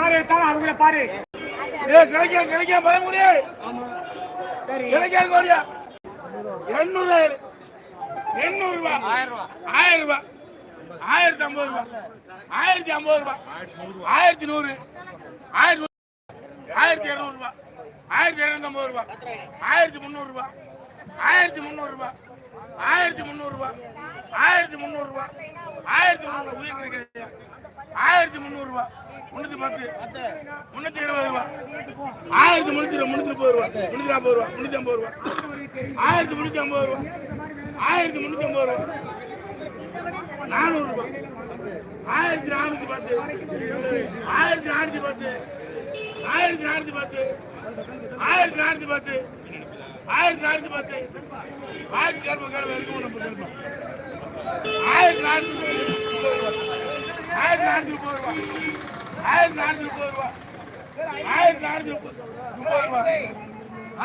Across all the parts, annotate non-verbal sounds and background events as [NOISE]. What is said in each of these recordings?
யார் எடுத்தாலும் அவங்கள பாரு. ஏ கிடைக்க கிடைக்க பர முடியாது சரி. கிடைக்காது கோடியா எண்ணூறு எண்ணூறு ரூபாய் ஆயிரம் ரூபாய் ஆயிரம் ரூபாய் ஆயிரத்தி ஐம்பது ரூபாய் ஆயிரத்தி ஐம்பது ரூபாய் ஆயிரத்தி நூறு. ஆயிரத்தி ஆயிரத்தி இரநூறு ரூபாய் ஆயிரத்தி இரநூத்தி ஐம்பது ரூபாய் ஆயிரத்தி முந்நூறு ரூபாய் ஆயிரத்தி முந்நூறு ரூபாய் ஆயிரத்தி முந்நூறு ரூபாய் ஆயிரத்தி முந்நூறு ரூபாய் ஆயிரத்தி முந்நூறு உயிர் கிடைக்காது ஆயிரத்தி முந்நூறு ரூபாய் முன்னூத்தி பத்து முன்னூத்தி இருபது ரூபாய் ஆயிரத்தி முன்னூத்தி முன்னூத்தி முப்பது ரூபா. முன்னூத்தி நாற்பது ரூபாய் முன்னூத்தி ஐம்பது ரூபா. ஆயிரத்தி முன்னூத்தி ஐம்பது ரூபா. ஆயிரத்தி முன்னூத்தி ஐம்பது ரூபா. நானூறு ரூபாய் ஆயிரத்தி நானூத்தி பத்து. ஆயிரத்தி நானூத்தி பத்து. ஆயிரத்தி நானூத்தி பத்து. ஆயிரத்தி நானூத்தி பத்து. ஆயிரத்தி நானூத்தி பத்து. ஆயிரத்தி கருப்ப கருப்ப இருக்கும் நம்ம ஆயிரத்தி நானூத்தி ஆயிரத்தி நானூத்தி முப்பது ஆயிரத்தி நானூத்தி முப்பது ரூபாய் ஆயிரத்தி நானூத்தி முப்பது ரூபாய்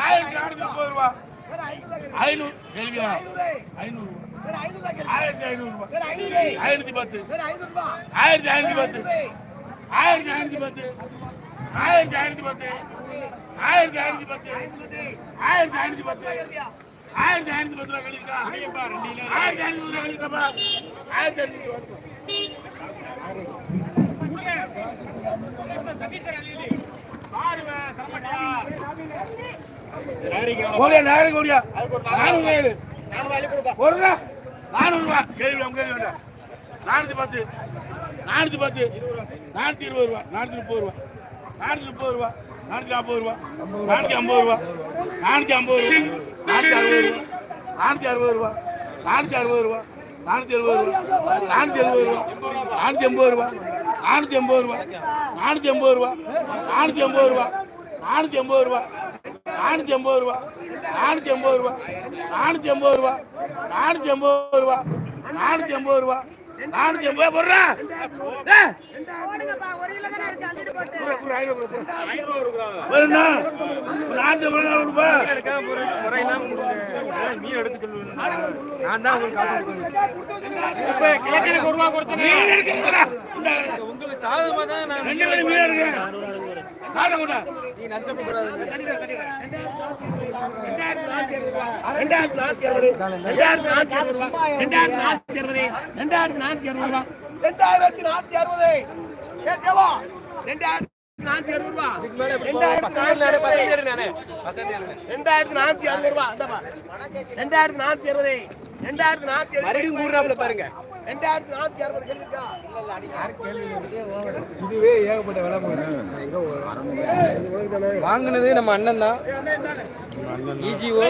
ஆயிரத்தி நானூத்தி முப்பது ரூபாய் ஐநூறு. கேள்வியா? ஐநூறு. ஆயிரத்தி ஐநூறு ரூபாய் ஆயிரத்தி பத்து. ஆயிரத்தி ஐநூத்தி பத்து. ஆயிரத்தி ஐநூத்தி பத்து. ஆயிரத்தி ஐநூத்தி பத்து. ஆயிரத்தி ஐநூத்தி பத்து. ஆயிரத்தி ஐநூத்தி பத்து. ஆயிரத்தி ஐநூத்தி பத்து ரூபா கழிக்கா ஆயிரத்தி ஐநூத்தி ரூபா கழிக்கப்பா ஆயிரத்தி ஐநூத்தி பத்து ஓகே நாகரி கோடியா நானூறு ஏழு ஒரு ரூபா நானூறு ரூபா கேள்வி நம்ம கேள்வி வேண்டாம் நானூற்றி பத்து நானூத்தி பத்து நானூற்றி இருபது ரூபா நானூற்றி முப்பது ரூபா நானூற்றி முப்பது ரூபா நானூற்றி நாற்பது ரூபா நானூத்தி ஐம்பது ரூபா நானூத்தி ஐம்பது ரூபா நானூத்தி அறுபது ரூபா நானூத்தி அறுபது ரூபா நானூத்தி அறுபது ரூபா நானூத்தி எழுபது ரூபா நானூத்தி எழுபது ரூபா நானூத்தி எண்பது ரூபா நானூத்தி எண்பது ரூபா. நானூத்தி எண்பது ரூபா. நானூத்தி எண்பது ரூபா. நானூத்தி எண்பது ரூபா. நானூத்தி எண்பது ரூபா. நானூத்தி எண்பது ரூபா. நானூத்தி எண்பது ரூபா. நானூத்தி எண்பது ரூபா. நானூத்தி எண்பது ரூபா. நானூத்தி எண்பது போடுறா. மீன் எடுத்து சொல்லுவேன் நான் தான் உங்களுக்கு உங்களுக்கு சாதகமா தான் நான் மீன் எடுக்கிறேன் ரெண்டாயிரத்தி நானூத்தி அறுபது ரெண்டாயிரத்தி நானூத்தி அறுபது. ரெண்டாயிரத்தி நானூத்தி அறுபது ரூபா. ரெண்டாயிரத்தி நானூத்தி அறுபது. ரூபா. ரெண்டாயிரத்தி நானூத்தி அறுபது. ரெண்டாயிரத்தி நானூத்தி அறுபது ரூபா. ரெண்டாயிரத்தி நானூத்தி அறுபது. ரூபா. ரெண்டாயிரத்தி நானூத்தி அறுபது. ரெண்டாயிரத்தி நானூத்தி அறுபது. பாருங்க ரெண்டாயிரத்தி நானூத்தி அறுபது கேள்விக்கா? இதுவே ஏகப்பட்ட விலை வாங்கினது நம்ம அண்ணன் தான். E இஜிஓ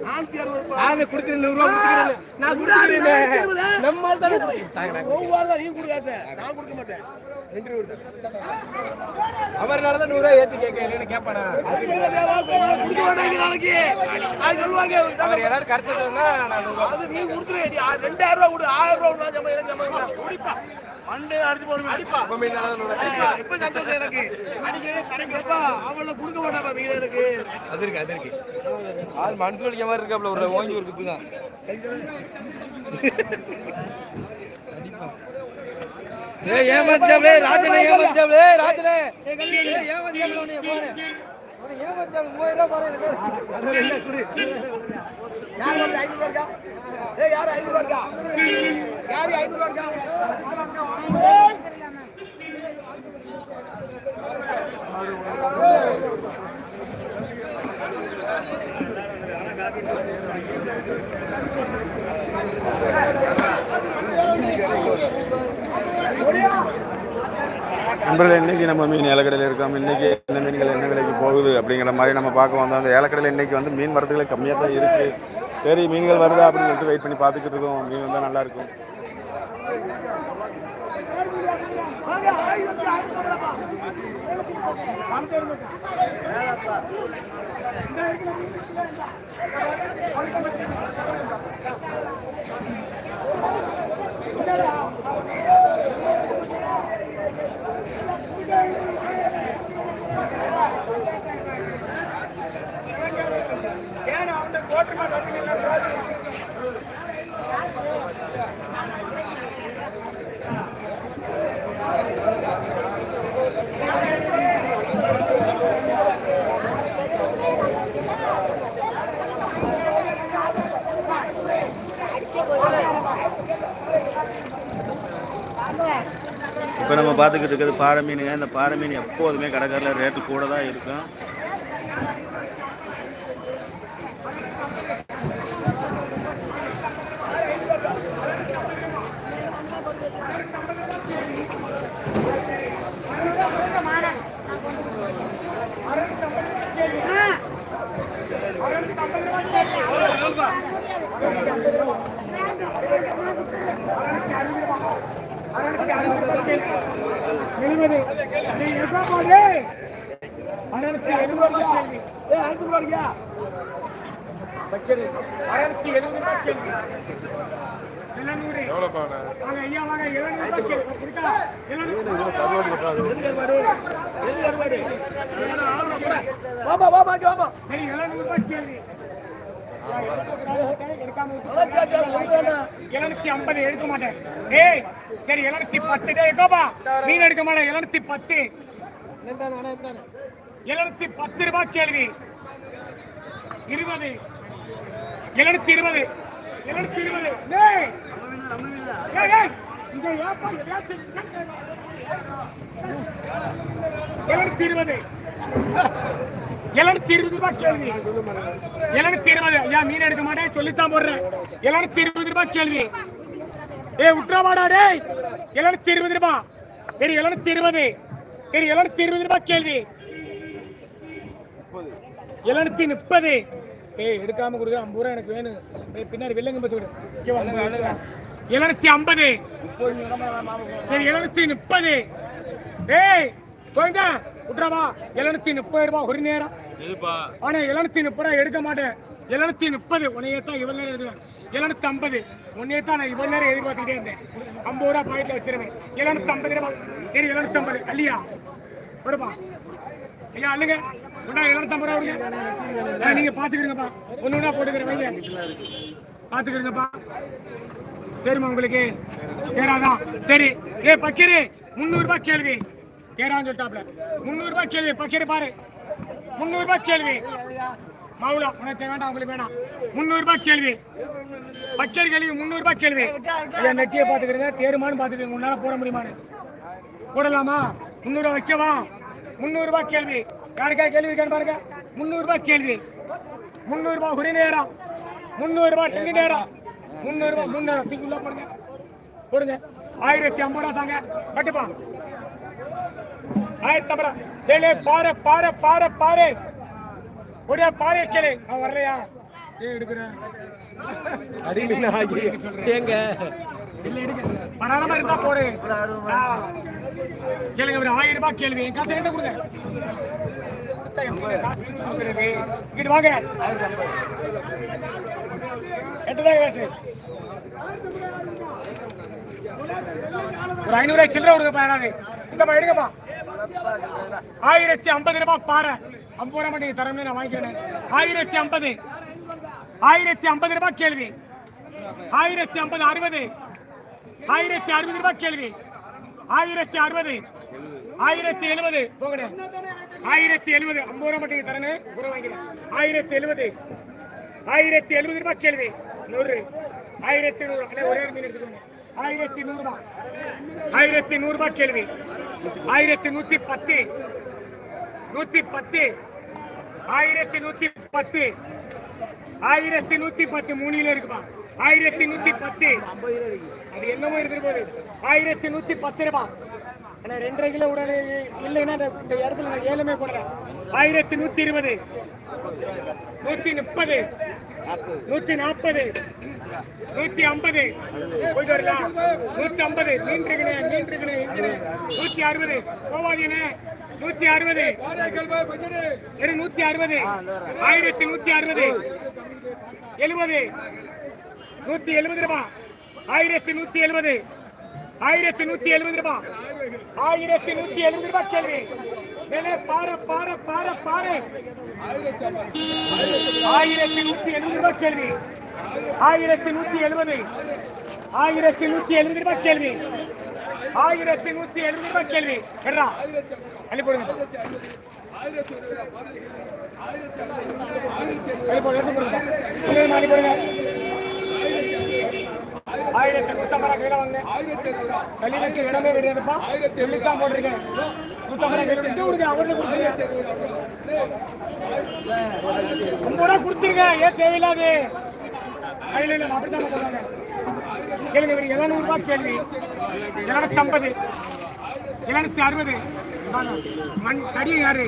நூறு ரூபா கொடுக்குறேன் நான் கொடுக்குறேன் நம்ம தானே நீ கொடுக்காத நான் கொடுக்க மாட்டேன். அவர்னால தான் நூறு ரூபா ஏத்தி கேட்க கேட்பானா? கொடுக்க மாட்டாங்க நாளைக்கு. அது சொல்லுவாங்க. அவர் ஏதாவது கரைச்சு அது நீ கொடுத்துரு. ரெண்டாயிரம் ரூபா கொடு. ஆயிரம் ரூபா நான் ஜமா மண்டே அடிச்சு போடுவேன் அடிப்பா. இப்ப சந்தோஷம் எனக்கு. அப்பா அவனை கொடுக்க மாட்டாப்பா மீன் எனக்கு. அது இருக்கு அது இருக்கு. ஆள் மனசு வலிக்க மாதிரி இருக்காப்ல ஒரு ஓங்கி ஒரு குத்து தான். ஏய் ஏமாத்திட்டாப்லே ராஜனே ஏமாத்திட்டாப்லே ராஜனே. ஏய் ஏமாத்திட்டாப்ல உன்னை போறே யாரு ஐநூறு ரூபா யாரு ஐநூறு ரூபா நண்பர்கள் இன்னைக்கு நம்ம மீன் இலக்கடையில் இருக்கோம். இன்னைக்கு என்ன மீன்கள் என்ன போகுது அப்படிங்கிற மாதிரி நம்ம பார்க்க வந்தோம். அந்த ஏலக்கடையில் இன்றைக்கி வந்து மீன் வரத்துகளே கம்மியாக தான் இருக்குது சரி மீன்கள் வருதா அப்படின்னு சொல்லிட்டு வெயிட் பண்ணி பார்த்துக்கிட்டு இருக்கோம். மீன் வந்தால் நல்லாயிருக்கும் Thank இப்போ நம்ம பார்த்துக்கிட்டு இருக்கிறது பாறை மீனுங்க. இந்த பாறை மீன் எப்போதுமே கடைக்காரில் ரேட்டு கூட தான் இருக்கும். எழுநூத்தி ஐம்பது எடுக்க மாட்டேன் ஏய் சரி எழுநூத்தி பத்து டே கோபா மீன் எடுக்க மாட்டேன் எழுநூத்தி பத்து எழுநூத்தி பத்து ரூபாய் கேள்வி இருபது எழுநூத்தி இருபது எழுநூத்தி இருபது எழுநூத்தி இருபது. எழுநூத்தி இருபது ரூபாய் கேள்வி. எழுநூத்தி இருபது. ஐயா மீன் எடுக்க மாட்டேன் சொல்லித்தான் போடுறேன். எழுநூத்தி இருபது ரூபாய் கேள்வி. ஏ உட்ராவாடா டேய். எழுநூத்தி இருபது ரூபாய் சரி எழுநூத்தி இருபது. சரி எழுநூத்தி இருபது ரூபாய் கேள்வி. எழுநூத்தி முப்பது. ஏய் எடுக்காம கொடுக்குற ஐம்பது ரூபா எனக்கு வேணும். பின்னாடி வெள்ளங்க பத்து கொடு எழுநூத்தி ஐம்பது. சரி எழுநூத்தி முப்பது. ஏய் கோயந்தா விட்றாவா எழுநூத்தி முப்பது ரூபாய் ஒரு நேரம். ஆனா எழுநூத்தி முப்பது ரூபாய் எடுக்க மாட்டேன். எழுநூத்தி முப்பது உன்னையே தான் இவ்வளவு நேரம் எடுக்குவேன் எழுநூத்தி ஐம்பது உன்னையே தான் நான் இவ்வளவு நேரம் எதிர்பார்த்துக்கிட்டே இருந்தேன். ஐம்பது ரூபா பாக்கெட்ல வச்சிருவேன். எழுநூத்தி ஐம்பது ரூபாய். சரி எழுநூத்தி ஐம்பது அல்லையா விடுப்பா ஐயா அல்லுங்க விடா எழுநூத்தி ஐம்பது ரூபா நீங்க பாத்துக்கிறீங்கப்பா ஒண்ணு ஒண்ணா போட்டுக்கிறேன் வைங்க. பாத்துக்கிறீங்கப்பா தெரியுமா உங்களுக்கு? தேராதா சரி. ஏ பக்கீரு. முந்நூறுபா கேள்வி. தேரான்னு சொல்லிட்டாப்ல. முந்நூறுபா கேள்வி. பக்கீரு பாரு. முந்நூறுபா கேள்வி. மவுளா உனக்கு வேண்டாம் உங்களுக்கு வேண்டாம். முந்நூறுபா கேள்வி. பக்கீர் கேள்வி முந்நூறுபா கேள்வி. இல்லை நெட்டியை பார்த்துக்கிறீங்க. தேருமான்னு பார்த்துக்கிறீங்க. உன்னால் போட முடியுமான்னு. போடலாமா? முந்நூறுபா வைக்கவா? முந்நூறுபா கேள்வி. யாருக்கா கேள்வி இருக்கான்னு பாருங்க. முந்நூறு கேள்வி. முந்நூறுபா ரூபாய் நேரம் முந்நூறு ரூபாய் ரெண்டு நேரம் முந்நூறு ரூபாய் மூணு நேரம் தூக்கி உள்ள போடுங்க. போடுங்க. ஆயிரத்தி ஐம்பது ரூபா தாங்க. கட்டுப்பா. ஆயிரத்தி ஐம்பது ரூபா. டேலே பாரு பாரு பாரு பாரு. ஒடியா பாரு கேளு. நான் வரலையா ஏன் எடுக்கிறேன். எடுக்க. பரவாயில்லாம இருந்தா போடு. கேளுங்க ஒரு ஆயிரம் ரூபாய் கேள்வி என் காசு என்கிட்ட கொடுங்க கொடுத்தா எப்படி காசு பிரிச்சு கொடுக்கறது இங்கிட்டு வாங்க. ஒரு ஐநூறு ரூபாய் கொடுக்க கொடுங்க யாராவது. இந்தப்பா ஆயிரத்தி ஐம்பது ரூபாய் பாரு ஐம்பது ரூபாய் நீங்க தரணும்னு நான் வாங்கிக்கிறேன். ஆயிரத்தி ஐம்பது. ஆயிரத்தி ஐம்பது ரூபாய் கேள்வி. ஆயிரத்தி ஐம்பது அறுபது. ஆயிரத்தி அறுபது ரூபாய் கேள்வி. ஆயிரத்தி அறுபது. ஆயிரத்தி எழுபது. போகணும் ஆயிரத்தி எழுபது ஐம்பது ரூபா மட்டும் தரணும் கூட வாங்கிக்கிறேன். ஆயிரத்தி எழுபது ஆயிரத்தி எழுபது ரூபாய் கேள்வி. நூறு. ஆயிரத்தி நூறு அண்ணே, ஒரே மீன் எடுத்துக்கோங்க. ஆயிரத்தி நூறு ரூபாய். ஆயிரத்தி நூறு ரூபாய் கேள்வி. ஆயிரத்தி நூத்தி பத்து. நூத்தி பத்து. ஆயிரத்தி நூத்தி பத்து. ஆயிரத்தி நூத்தி பத்து மூணில இருக்குமா ஆயிரத்தி நூத்தி பத்து. அது என்னமோ இருக்கிற போது ஆயிரத்தி நூத்தி பத்து ரூபாய். ஆனா ரெண்டரை கிலோ உடனே இல்லைன்னா இந்த- இடத்துல நான் ஏழுமே போடல. ஆயிரத்தி நூற்றி இருபது. நூற்றி முப்பது. நூத்தி நாற்பது நூத்தி ஐம்பது. போயிட்டு வரலாம். நூத்தி ஐம்பது. நீண்டிருக்கணே நீண்டிருக்கணே நூத்தி அறுபது. போவாதீனே நூத்தி அறுபது. நூத்தி அறுபது. ஆயிரத்தி நூத்தி அறுபது. எழுபது. நூத்தி எழுபது ரூபாய் ஆயிரத்தி நூத்தி எழுபது. ஆயிரத்தி நூத்தி எழுபது ரூபாய் ஆயிரத்தி நூத்தி எழுபது ரூபாய் கேள்வி. மேலே பாரு பாரு பாரு பாரு. ஆயிரத்தி நூத்தி எழுபது ரூபாய் கேள்வி. ஆயிரத்தி நூத்தி எழுபது. ஆயிரத்தி நூத்தி எழுபது ரூபாய் கேள்வி. ஆயிரத்தி நூத்தி எழுபது ரூபாய் கேள்வி. எட்ரா அள்ளி போடுங்க அள்ளி போடுங்க அள்ளி போடுங்க ஆயிரத்தி நூத்தம்பது கையில வாங்க கல்லிலுக்கு இடமே கிடையாதுப்பா சொல்லித்தான் போட்டிருக்கேன். நூத்தம்பது கையில விட்டு அவர்கிட்ட கொடுத்துருங்க ஐம்பது ரூபா கொடுத்துருங்க ஏன் தேவையில்லாது? கையில இல்லை அப்படித்தான் போடுறாங்க கேளுங்க இவர் எழுநூறு ரூபாய் கேள்வி. எழுநூத்தி ஐம்பது எழுநூத்தி அறுபது. மண் தடி யாரு?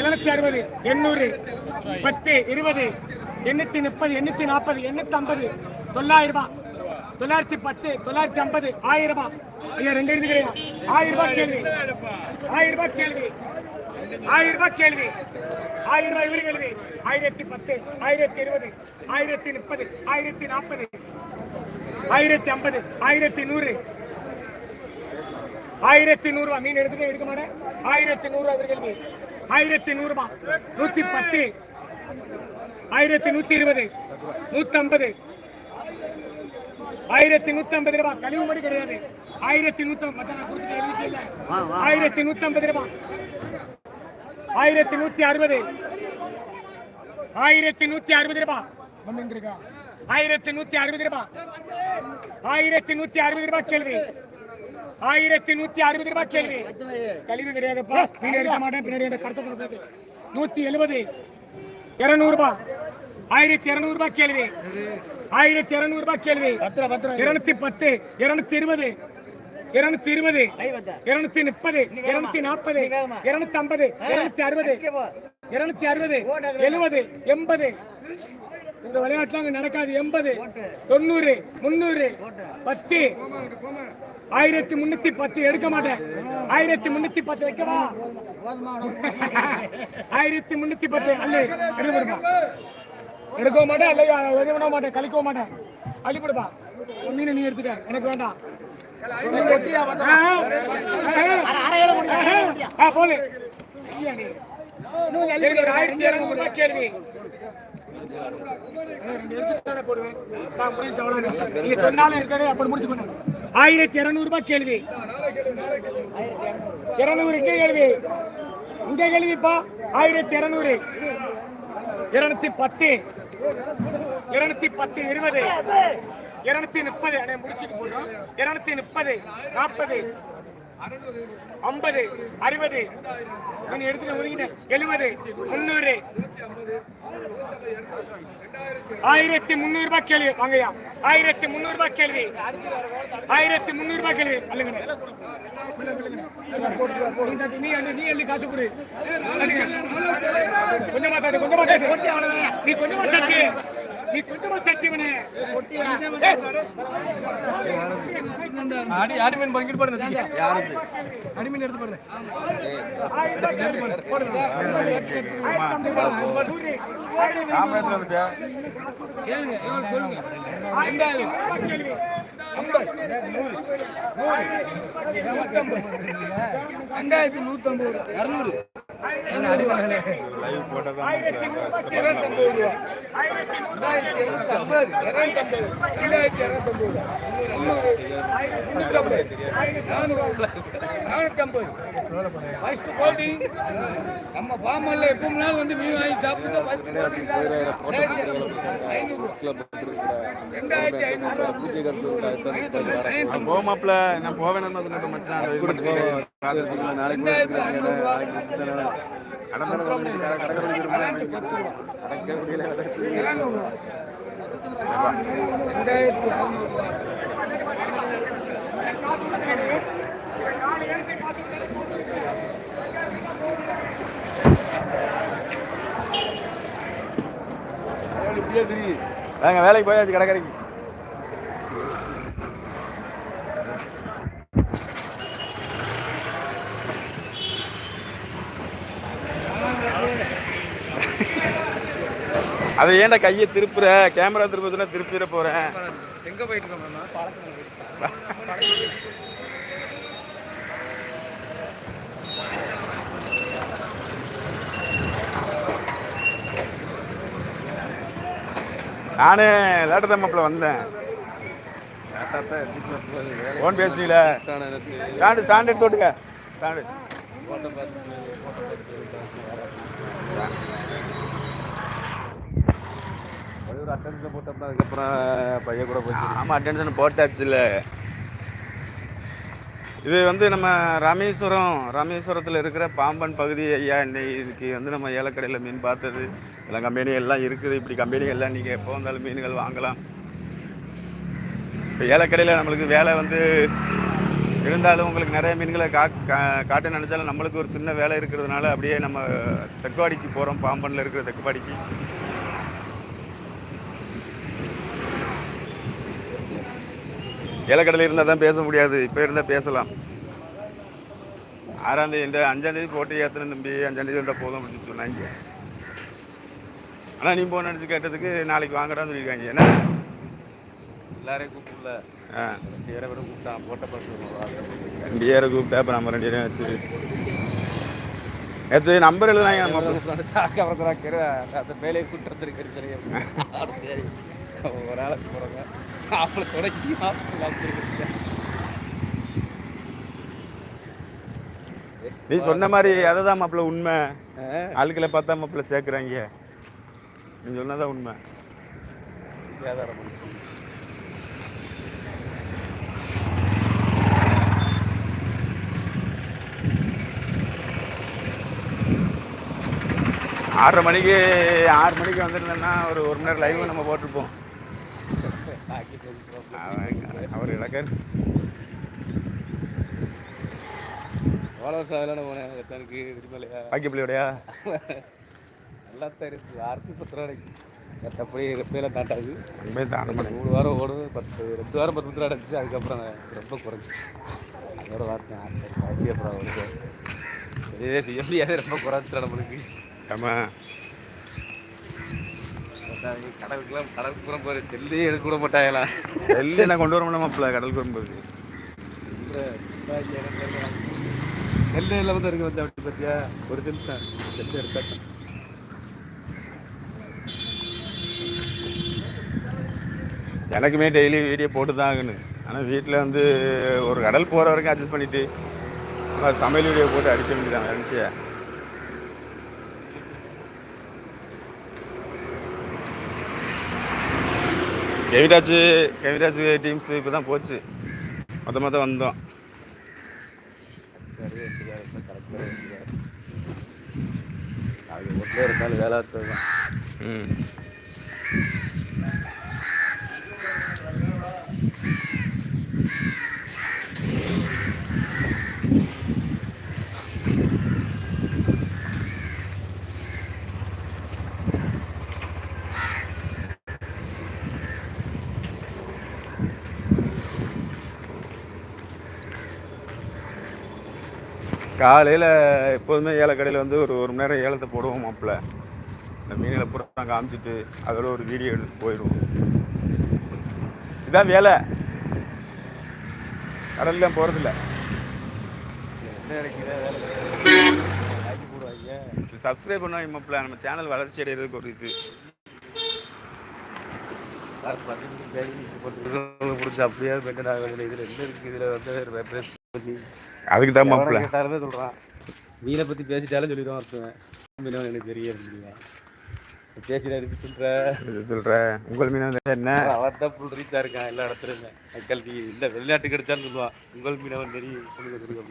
எழுநூத்தி அறுபது. எண்ணூறு. பத்து. இருபது. எண்ணூத்தி முப்பது. எண்ணூத்தி நாற்பது. எண்ணூத்தி ஐம்பது தொள்ளாயிரம் ரூபாய். தொள்ளாயிரத்தி பத்து தொள்ளாயிரத்தி ஐம்பது ஆயிரம் ரூபாய். ஐயா ரெண்டு எழுதுகிறேன் ஆயிரம் ரூபாய் கேள்வி. ஆயிரம் ரூபாய் கேள்வி. ஆயிரம் ரூபாய் கேள்வி. ஆயிரம் ரூபாய் இவரு கேள்வி. ஆயிரத்தி பத்து ஆயிரத்தி இருபது ஆயிரத்தி முப்பது ஆயிரத்தி நாற்பது ஆயிரத்தி ஐம்பது ஆயிரத்தி நூறு. ஆயிரத்தி நூறு மீன் எடுத்துக்க எடுக்க மாட்டேன். ஆயிரத்தி நூறுபா இவரு கேள்வி. ஆயிரத்தி நூறுபா நூத்தி பத்து. ஆயிரத்தி நூத்தி இருபது. நூற்றம்பது ஆயிரத்தி நூத்தி ஐம்பது ரூபாய். கழிவு மணி கிடையாது. ஆயிரத்தி நூத்தி ஆயிரத்தி நூத்தி ஐம்பது ரூபாய். ஆயிரத்தி நூத்தி அறுபது. ஆயிரத்தி நூத்தி அறுபது ரூபாய். ஆயிரத்தி நூத்தி அறுபது ரூபாய். ஆயிரத்தி நூத்தி அறுபது ரூபாய் கேள்வி. ஆயிரத்தி நூத்தி அறுபது ரூபாய் கேள்வி. கழிவு கிடையாதுப்பா. நீங்க எடுக்க மாட்டேன் பின்னாடி கொடுத்தது நூத்தி எழுபது. இருநூறு ரூபாய். ஆயிரத்தி இருநூறு ரூபாய் கேள்வி. ஆயிரத்தி இருநூறு ரூபாய் கேள்வி. இருநூத்தி பத்து இருநூத்தி இருபது இருநூத்தி இருபது இருநூத்தி முப்பது இருநூத்தி நாற்பது இருநூத்தி ஐம்பது இருநூத்தி அறுபது இருநூத்தி அறுபது எழுபது எண்பது. இந்த விளையாட்டுல அங்க நடக்காது. எண்பது தொண்ணூறு முன்னூறு பத்து. ஆயிரத்தி முன்னூத்தி பத்து எடுக்க மாட்டேன். ஆயிரத்தி முன்னூத்தி பத்து வைக்கவா? ஆயிரத்தி முன்னூத்தி பத்து அல்ல எடுக்க எடுக்க மாட்டேன் அல்ல எது பண்ண மாட்டேன் கழிக்க மாட்டேன். அள்ளிப்படுப்பா. மீன் நீ எடுத்துக்க. எனக்கு வேண்டாம். போது ஆயிரத்தி இருநூறு ரூபாய் கேள்வி. ஆயிரத்தி இருநூறு ரூபாய் கேள்வி. இருநூறு இங்கே கேள்வி. இங்க கேள்விப்பா. ஆயிரத்தி இருநூறு. இருநூத்தி பத்து. இருநூத்தி பத்து இருபது. இருநூத்தி முப்பது. அண்ணே முடிச்சுட்டு போடுறோம். இருநூத்தி முப்பது நாற்பது. ஐம்பது அறுபது. நான் எடுத்துட்டு ஒதுங்கிட்டேன் எழுபது முந்நூறு. ஆயிரத்தி முந்நூறு ரூபாய் கேள்வி. வாங்கய்யா. ஆயிரத்தி முந்நூறு ரூபாய் கேள்வி. ஆயிரத்தி முந்நூறு ரூபாய் கேள்வி. அல்லுங்க நீ அள்ளு நீ அள்ளு காசு கொடு. கொஞ்சமா தட்டு கொஞ்சமா தட்டு. நீ கொஞ்சமா தட்டு. நீ கொஞ்சமா தட்டிவனே அடி அடி மீன் பொறுக்கிட்டு பாருங்க. யாருக்கு அடி மீன் எடுத்து பாருங்க. கேளுங்க சொல்லுங்க. ரெண்டாயிரத்தி நூத்தம்பது. இரநூறு. லைவ் போட்டதான் ரூபா. ரெண்டாயிரத்தி இருநூத்தி ஐம்பது ரெண்டாயிரத்தி இருநூத்தம்பது முன்னூத்தம்பது. நானூத்தம்பது. ஃபர்ஸ்ட் நம்ம ஃபார்மல்ல எப்பவுமே வந்து மீன் வாங்கி சாப்பிட்டு ஃபர்ஸ்ட் ஐநூறு. ரெண்டாயிரத்தி ஐநூறு. போமாப்ல நான் போவேன் மச்சான் அந்த வேலைக்கு போயாச்சு கடற்கரைக்கு அதை ஏன்டா கையை திருப்புற? கேமரா திருப்ப சொன்னா திருப்பிட போறேன். எங்க போயிட்டு நானே லேட்டர் தான் மாப்பிள்ள வந்தேன். ஃபோன் பேசுனீங்களே ஸ்டாண்டு ஸ்டாண்டு எடுத்து விட்டுங்க ஸ்டாண்டு ஒரு அட்டன்ஷன் போட்டோம்னா அதுக்கப்புறம் பையன் கூட போச்சு ஆமாம் அட்டென்ஷன் போட்டாச்சுல்ல. இது வந்து நம்ம ராமேஸ்வரம் ராமேஸ்வரத்தில் இருக்கிற பாம்பன் பகுதி ஐயா இன்னைக்கு வந்து நம்ம ஏலக்கடையில் மீன் பார்த்தது. எல்லாம் கம்பெனி எல்லாம் இருக்குது. இப்படி கம்பெனி எல்லாம் நீங்கள் எப்போ வந்தாலும் மீன்கள் வாங்கலாம். இப்போ ஏலக்கடையில் நம்மளுக்கு வேலை வந்து இருந்தாலும் உங்களுக்கு நிறைய மீன்களை கா கா- காட்ட நினச்சாலும் நம்மளுக்கு ஒரு சின்ன வேலை இருக்கிறதுனால அப்படியே நம்ம தெக்குவாடிக்கு போகிறோம் பாம்பனில் இருக்கிற தெக்குவாடிக்கு. ஏலக்கடையில் இருந்தால் தான் பேச முடியாது. இப்போ இருந்தால் பேசலாம். ஆறாம் தேதி இந்த அஞ்சாம் தேதி போட்டு ஏற்றணும் தம்பி. அஞ்சாம் தேதி வந்தால் போதும் அப்படின்னு சொன்னாங்க. ஆனால் நீ போன நினச்சி கேட்டதுக்கு நாளைக்கு வாங்கடான்னு சொல்லியிருக்காங்க என்ன? எல்லாரையும் கூப்பிடல. ஆ. ரெண்டு பேரை விட கூப்பிட்டான் போட்ட பார்த்து ரெண்டு பேரை கூப்பிட்டா இப்போ நம்ம ரெண்டு பேரையும் வச்சு. நேற்று நம்பர் எழுதுனாங்க நம்ம [LAUGHS] அப்புறம் அந்த மேலே கூட்டுறதுக்கு தெரியும் ஒரு ஆளை போகிறாங்க அவளை தொடக்கி நீ சொன்ன மாதிரி அதை தான் மாப்பிள்ள உண்மை. ஆட்களை பார்த்தா மாப்பிள்ள சேர்க்குறாங்க. நீ சொன்னதான் உண்மை. ஆறரை மணிக்கு ஆறு மணிக்கு வந்திருந்தேன்னா ஒரு ஒரு மணி நேரம் லைவ் நம்ம போட்டிருப்போம். அவர் இலக்கர் ஆகலாம் போனேன் எத்தனைக்கு திருமலையா பாக்கி பிள்ளையோடையா நல்லா தான் இருக்குது ஆயிரத்தி பத்து ரூபா மற்றபடி ரெப்பையில தாண்டாது. அங்கே தாண்ட மூணு வாரம் ஓடுது பத்து ரெண்டு வாரம் பத்து பத்து ரூபா அடிச்சு அதுக்கப்புறம் ரொம்ப குறைஞ்சிச்சு அதோட வார்த்தை அப்புறம் இதே செய்ய முடியாது. ரொம்ப குறைச்சிடா நம்மளுக்கு. ஆமாம் கடலுக்குலாம் கடலுக்கு புறம் போகிற செல்லே எடுக்க கூட மாட்டாங்களா? செல்லு என்ன கொண்டு வர முடியும் மாப்பிள்ள கடலுக்கு வரும்போது செல்லு இல்லாமல் தான் இருக்கு வந்து அப்படி பார்த்தியா ஒரு செல் தான். செல்லு எடுத்தா எனக்குமே டெய்லி வீடியோ போட்டு தான் ஆகணும். ஆனால் வீட்டில் வந்து ஒரு கடல் போகிற வரைக்கும் அட்ஜஸ்ட் பண்ணிவிட்டு சமையல் வீடியோ போட்டு அடிக்க வேண்டியதான் நினச்சியா? கவிராஜ் கவிராஜ் டீம்ஸ் இப்போ தான் போச்சு. மொத்த மொத்தம் வந்தோம். அது ஒட்டே இருந்தாலும் வேலை தான் ம். காலையில் எப்போதுமே ஏலக்கடையில் வந்து ஒரு ஒரு மணி நேரம் ஏலத்தை போடுவோம் மாப்பிள்ள. இந்த மீன்களை பூரா காமிச்சிட்டு அதோட ஒரு வீடியோ எடுத்து போயிடுவோம். இதான் வேலை. கடல்லாம் போகிறதில்ல சப்ஸ்கிரைப் பண்ணால் மாப்பிள்ள. நம்ம சேனல் வளர்ச்சி அடைகிறதுக்கு ஒரு இது. பிடிச்சி அப்படியே ஆகல இதில் என்ன இருக்குது இதில் வந்து அதுக்கு தான் மாப்பிள்ள கேட்டாலுமே சொல்கிறான் மீனை பற்றி பேசிட்டாலும் சொல்லிடுவான் மீனவன் எனக்கு தெரிய அப்படிங்க பேசி அடிச்சு சொல்கிற சொல்கிறேன் உங்கள் மீன் வந்து என்ன அவர் தான் ஃபுல் ரீச்சாக இருக்கான் எல்லா இடத்துலையுமே. டீ இல்லை வெளிநாட்டுக்கு கிடைச்சான்னு சொல்லுவான். உங்கள் மீனவன் தெரியும் சொல்லுங்க சொல்லுங்க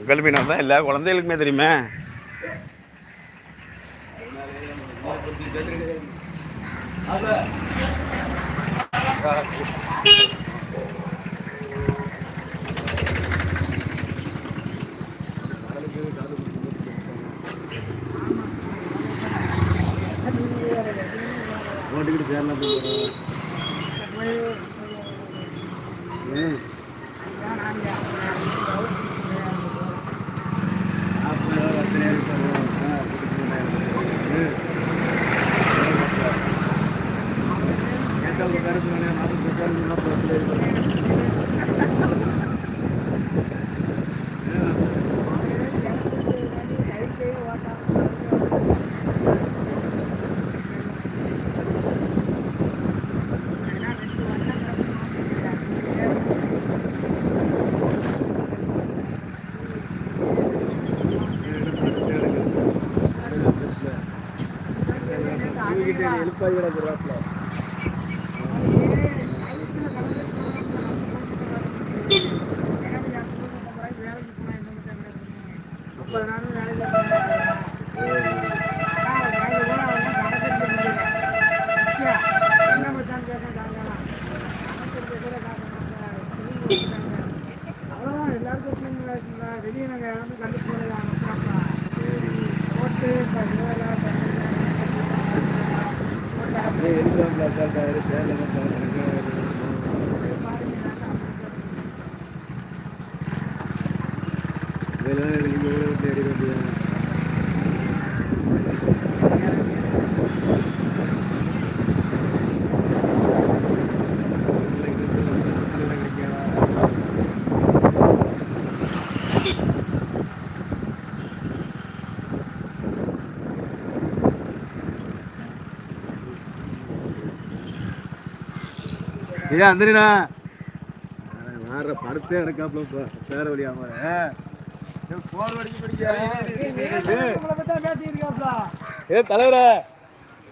உங்கள் மீன் தான் எல்லா குழந்தைகளுக்குமே தெரியுமே. ஓட்டுக்கிட்டு சேரலாம் This guy. வெளியே வெளியே தேடி வேண்டியதான் ஏன் அந்தரிடா. வேற படத்தே எடுக்காப்ல பேர வழியாம ஏ தலைவரே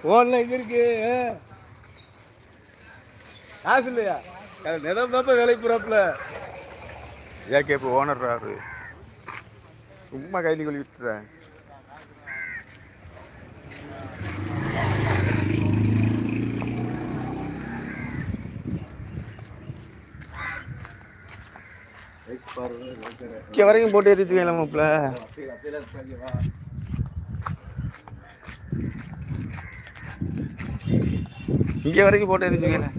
போன்ல எங்க இருக்கு? காசு இல்லையா? நிலம் தான் வேலைக்கு போறாப்ல ஏகே இப்போ ஓனர் சும்மா கையில் கொள்ளி விட்டுறேன். இங்கே வரைக்கும் போட்டு எரிச்சுக்கலாம் மாப்பிள்ள. இங்கே வரைக்கும் போட்டு எரிச்சுக்கலாம்